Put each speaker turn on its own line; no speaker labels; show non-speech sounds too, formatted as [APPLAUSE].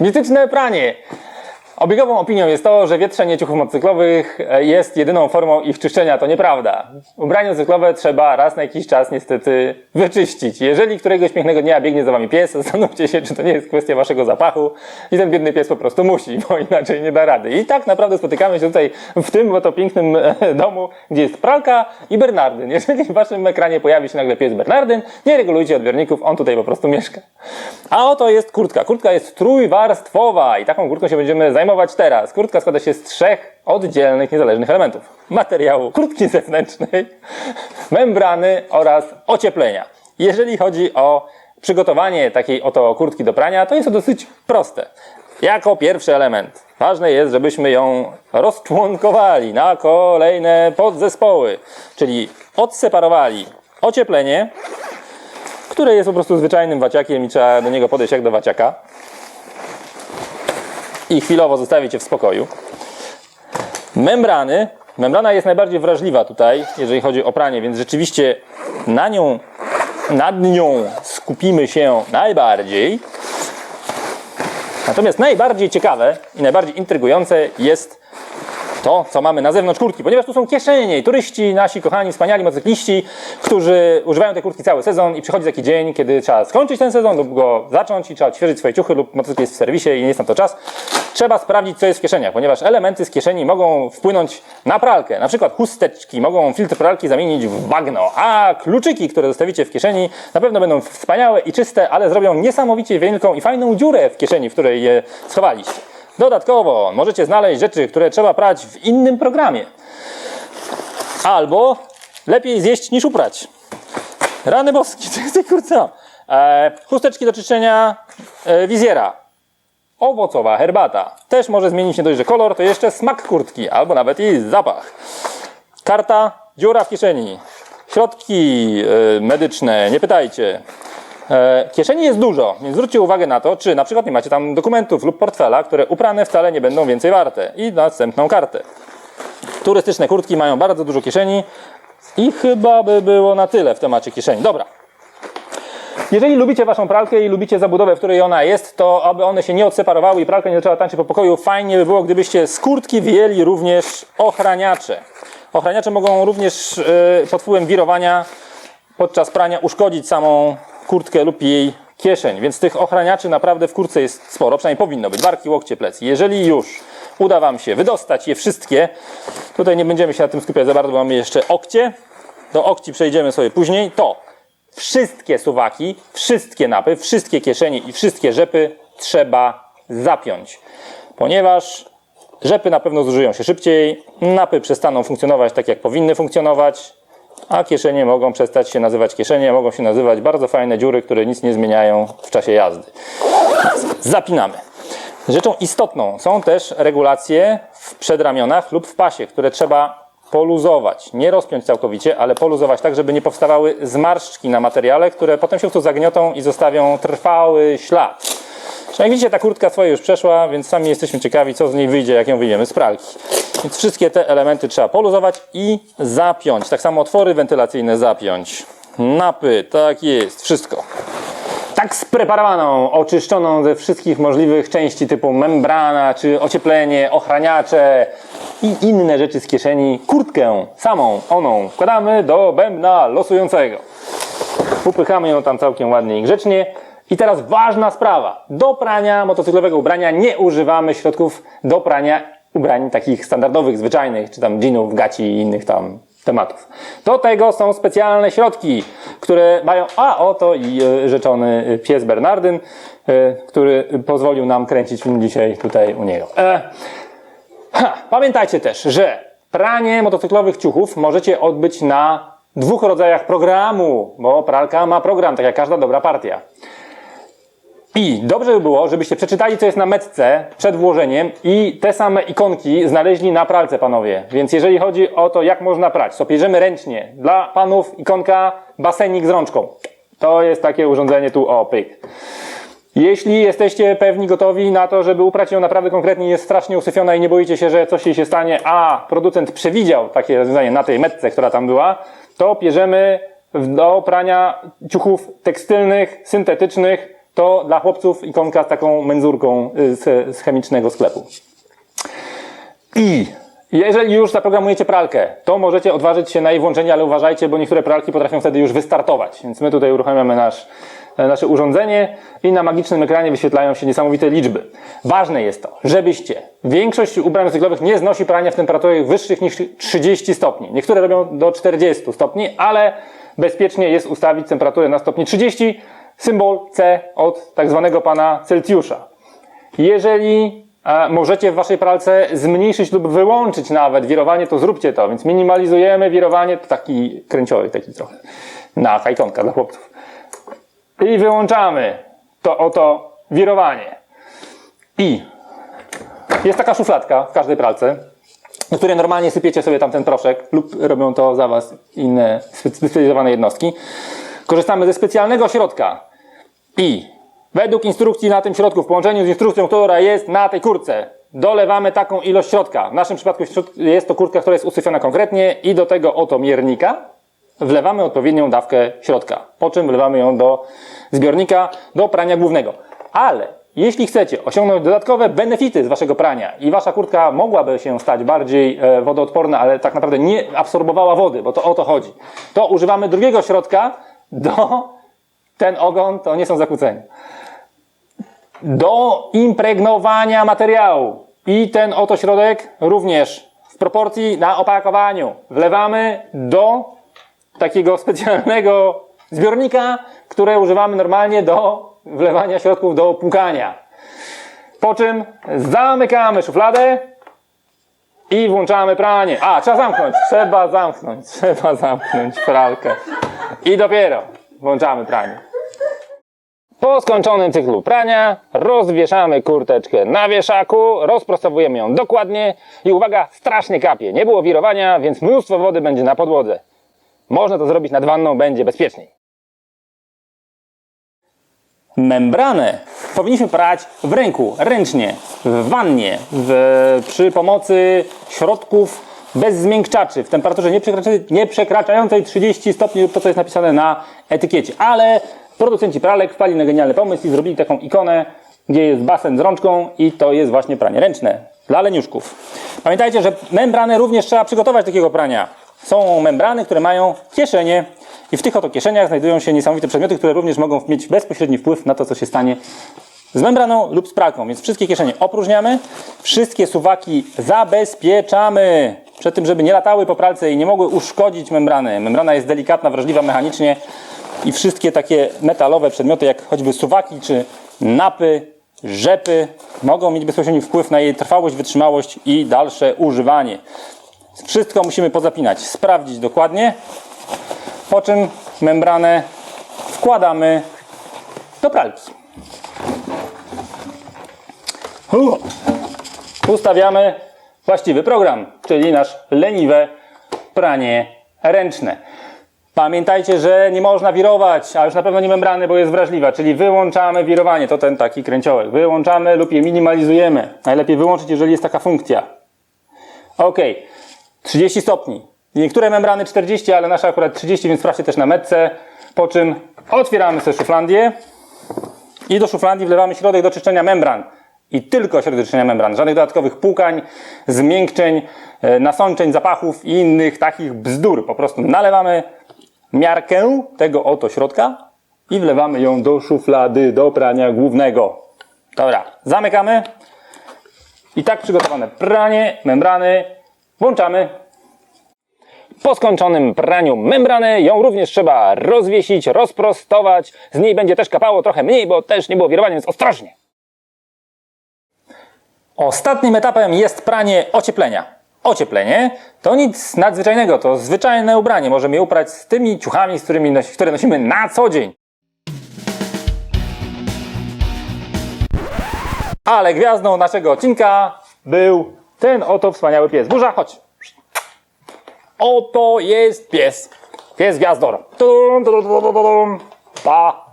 Mityczne pranie. Obiegową opinią jest to, że wietrzenie ciuchów motocyklowych e, jest jedyną formą ich czyszczenia. To nieprawda. Ubrania cyklowe trzeba raz na jakiś czas niestety wyczyścić. Jeżeli któregoś pięknego dnia biegnie za wami pies, [LAUGHS] zastanówcie się, czy to nie jest kwestia waszego zapachu i ten biedny pies po prostu musi, bo [LAUGHS] inaczej nie da rady. I tak naprawdę spotykamy się tutaj w tym oto pięknym e, [LAUGHS] domu, gdzie jest pralka i Bernardyn. Jeżeli w waszym ekranie pojawi się nagle pies Bernardyn, nie regulujcie odbiorników, on tutaj po prostu mieszka. A oto jest kurtka. Kurtka jest trójwarstwowa i taką kurtką się będziemy zajmować teraz. Kurtka składa się z trzech oddzielnych, niezależnych elementów. Materiału kurtki zewnętrznej, [LAUGHS] membrany oraz ocieplenia. Jeżeli chodzi o przygotowanie takiej oto kurtki do prania, to jest to dosyć proste. Jako pierwszy element ważne jest, żebyśmy ją rozczłonkowali na kolejne podzespoły, czyli odseparowali ocieplenie, które jest po prostu zwyczajnym waciakiem i trzeba do niego podejść jak do waciaka i chwilowo zostawić je w spokoju. Membrany. Membrana jest najbardziej wrażliwa tutaj, jeżeli chodzi o pranie, więc rzeczywiście na nią, nad nią skupimy się najbardziej. Natomiast najbardziej ciekawe i najbardziej intrygujące jest to, co mamy na zewnątrz kurtki, ponieważ tu są kieszenie i turyści, nasi kochani, wspaniali motocykliści, którzy używają tej kurtki cały sezon i przychodzi taki dzień, kiedy trzeba skończyć ten sezon lub go zacząć i trzeba odświeżyć swoje ciuchy lub motocykl jest w serwisie i nie jest na to czas. Trzeba sprawdzić, co jest w kieszeniach, ponieważ elementy z kieszeni mogą wpłynąć na pralkę. Na przykład chusteczki mogą filtr pralki zamienić w bagno, a kluczyki, które zostawicie w kieszeni, na pewno będą wspaniałe i czyste, ale zrobią niesamowicie wielką i fajną dziurę w kieszeni, w której je schowaliście. Dodatkowo możecie znaleźć rzeczy, które trzeba prać w innym programie. Albo lepiej zjeść niż uprać. Rany boskie, [LAUGHS] jest kurca. E, chusteczki do czyszczenia e, wizjera. Owocowa herbata. Też może zmienić nie dość, że kolor, to jeszcze smak kurtki, albo nawet i zapach. Karta, dziura w kieszeni. Środki e, medyczne, nie pytajcie. E, Kieszeni jest dużo, więc zwróćcie uwagę na to, czy na przykład nie macie tam dokumentów lub portfela, które uprane wcale nie będą więcej warte. I następną kartę. Turystyczne kurtki mają bardzo dużo kieszeni i chyba by było na tyle w temacie kieszeni. Dobra. Jeżeli lubicie waszą pralkę i lubicie zabudowę, w której ona jest, to aby one się nie odseparowały i pralka nie zaczęła tańczyć po pokoju, fajnie by było, gdybyście z kurtki wyjęli również ochraniacze. Ochraniacze mogą również yy, pod wpływem wirowania podczas prania uszkodzić samą kurtkę lub jej kieszeń, więc tych ochraniaczy naprawdę w kurtce jest sporo, przynajmniej powinno być, barki, łokcie, plecy. Jeżeli już uda Wam się wydostać je wszystkie, tutaj nie będziemy się na tym skupiać za bardzo, bo mamy jeszcze okcie, do okci przejdziemy sobie później, to wszystkie suwaki, wszystkie napy, wszystkie kieszenie i wszystkie rzepy trzeba zapiąć, ponieważ rzepy na pewno zużyją się szybciej, napy przestaną funkcjonować tak jak powinny funkcjonować, a kieszenie mogą przestać się nazywać kieszenie, mogą się nazywać bardzo fajne dziury, które nic nie zmieniają w czasie jazdy. Zapinamy. Rzeczą istotną są też regulacje w przedramionach lub w pasie, które trzeba poluzować. Nie rozpiąć całkowicie, ale poluzować tak, żeby nie powstawały zmarszczki na materiale, które potem się tu zagniotą i zostawią trwały ślad. Jak widzicie, ta kurtka swoje już przeszła, więc sami jesteśmy ciekawi, co z niej wyjdzie, jak ją wyjmiemy z pralki. Więc wszystkie te elementy trzeba poluzować i zapiąć. Tak samo otwory wentylacyjne zapiąć. Napy, tak jest, wszystko. Tak spreparowaną, oczyszczoną ze wszystkich możliwych części typu membrana, czy ocieplenie, ochraniacze i inne rzeczy z kieszeni, kurtkę samą, oną wkładamy do bębna losującego. Upychamy ją tam całkiem ładnie i grzecznie. I teraz ważna sprawa. Do prania motocyklowego ubrania nie używamy środków do prania ubrań takich standardowych, zwyczajnych, czy tam jeanów, gaci i innych tam tematów. Do tego są specjalne środki, które mają, a oto i e, rzeczony pies Bernardyn, e, który pozwolił nam kręcić film dzisiaj tutaj u niego. E, ha, pamiętajcie też, że pranie motocyklowych ciuchów możecie odbyć na dwóch rodzajach programu, bo pralka ma program, tak jak każda dobra partia. I dobrze by było, żebyście przeczytali, co jest na metce przed włożeniem i te same ikonki znaleźli na pralce, panowie. Więc jeżeli chodzi o to, jak można prać, to bierzemy ręcznie. Dla panów ikonka basenik z rączką. To jest takie urządzenie tu, o, pyk. Jeśli jesteście pewni, gotowi na to, żeby uprać ją naprawdę konkretnie, jest strasznie usyfiona i nie boicie się, że coś jej się stanie, a producent przewidział takie rozwiązanie na tej metce, która tam była, to bierzemy do prania ciuchów tekstylnych, syntetycznych, to dla chłopców ikonka z taką menzurką y, z, z chemicznego sklepu. I jeżeli już zaprogramujecie pralkę, to możecie odważyć się na jej włączenie, ale uważajcie, bo niektóre pralki potrafią wtedy już wystartować. Więc my tutaj uruchamiamy nasz, e, nasze urządzenie i na magicznym ekranie wyświetlają się niesamowite liczby. Ważne jest to, żebyście większość ubrań cyklowych nie znosi prania w temperaturach wyższych niż 30 stopni. Niektóre robią do 40 stopni, ale bezpiecznie jest ustawić temperaturę na stopni 30, symbol C od tak zwanego pana Celsjusza. Jeżeli e, możecie w waszej pralce zmniejszyć lub wyłączyć nawet wirowanie, to zróbcie to. Więc minimalizujemy wirowanie, to taki kręciowy taki trochę. Na fajkonka dla chłopców. I wyłączamy to oto wirowanie. I jest taka szufladka w każdej pralce, do której normalnie sypiecie sobie tam ten proszek lub robią to za was inne specjalizowane jednostki. Korzystamy ze specjalnego środka i według instrukcji na tym środku, w połączeniu z instrukcją, która jest na tej kurtce, dolewamy taką ilość środka. W naszym przypadku jest to kurtka, która jest usyfiona konkretnie i do tego oto miernika wlewamy odpowiednią dawkę środka. Po czym wlewamy ją do zbiornika do prania głównego. Ale jeśli chcecie osiągnąć dodatkowe benefity z waszego prania i wasza kurtka mogłaby się stać bardziej e, wodoodporna, ale tak naprawdę nie absorbowała wody, bo to o to chodzi, to używamy drugiego środka do ten ogon to nie są zakłócenia. Do impregnowania materiału. I ten oto środek również w proporcji na opakowaniu wlewamy do takiego [LAUGHS] specjalnego zbiornika, które używamy normalnie do wlewania środków do płukania. Po czym zamykamy szufladę i włączamy pranie. A, trzeba zamknąć, trzeba zamknąć, [LAUGHS] trzeba zamknąć pralkę. I dopiero włączamy pranie. Po skończonym cyklu prania rozwieszamy kurteczkę na wieszaku, rozprostowujemy ją dokładnie i uwaga, strasznie kapie. Nie było wirowania, więc mnóstwo wody będzie na podłodze. Można to zrobić nad wanną, będzie bezpieczniej. Membranę powinniśmy prać w ręku, ręcznie, w wannie, w, przy pomocy środków bez zmiękczaczy, w temperaturze nie, przekraczającej- nie przekraczającej 30 stopni lub to, co jest napisane na etykiecie. Ale producenci pralek wpali na genialny pomysł i zrobili taką ikonę, gdzie jest basen z rączką i to jest właśnie pranie ręczne dla leniuszków. Pamiętajcie, że membrany również trzeba przygotować do takiego prania. Są membrany, które mają kieszenie i w tych oto kieszeniach znajdują się niesamowite przedmioty, które również mogą mieć bezpośredni wpływ na to, co się stanie z membraną lub z pralką. Więc wszystkie kieszenie opróżniamy, wszystkie suwaki zabezpieczamy przed tym, żeby nie latały po pralce i nie mogły uszkodzić membrany. Membrana jest delikatna, wrażliwa mechanicznie i wszystkie takie metalowe przedmioty, jak choćby suwaki czy napy, rzepy, mogą mieć bezpośredni wpływ na jej trwałość, wytrzymałość i dalsze używanie. Wszystko musimy pozapinać, sprawdzić dokładnie, po czym membranę wkładamy do pralki. Ustawiamy właściwy program, czyli nasz leniwe pranie ręczne. Pamiętajcie, że nie można wirować, a już na pewno nie membrany, bo jest wrażliwa, czyli wyłączamy wirowanie, to ten taki kręciołek. Wyłączamy lub je minimalizujemy. Najlepiej wyłączyć, jeżeli jest taka funkcja. Ok, 30 stopni. Niektóre membrany 40, ale nasza akurat 30, więc sprawdźcie też na metce. Po czym otwieramy sobie szuflandię i do szuflandii wlewamy środek do czyszczenia membran. I tylko środek do czyszczenia membran. Żadnych dodatkowych płukań, zmiękczeń, e, nasączeń, zapachów i innych takich bzdur. Po prostu nalewamy miarkę tego oto środka i wlewamy ją do szuflady, do prania głównego. Dobra, zamykamy. I tak przygotowane pranie, membrany włączamy. Po skończonym praniu membrany ją również trzeba rozwiesić, rozprostować. Z niej będzie też kapało trochę mniej, bo też nie było wirowania, więc ostrożnie. Ostatnim etapem jest pranie ocieplenia. Ocieplenie to nic nadzwyczajnego, to zwyczajne ubranie. Możemy je uprać z tymi ciuchami, z którymi nos- które nosimy na co dzień. Ale gwiazdą naszego odcinka był ten oto wspaniały pies. Burza, chodź. Oto jest pies. Pies gwiazdor. Pa.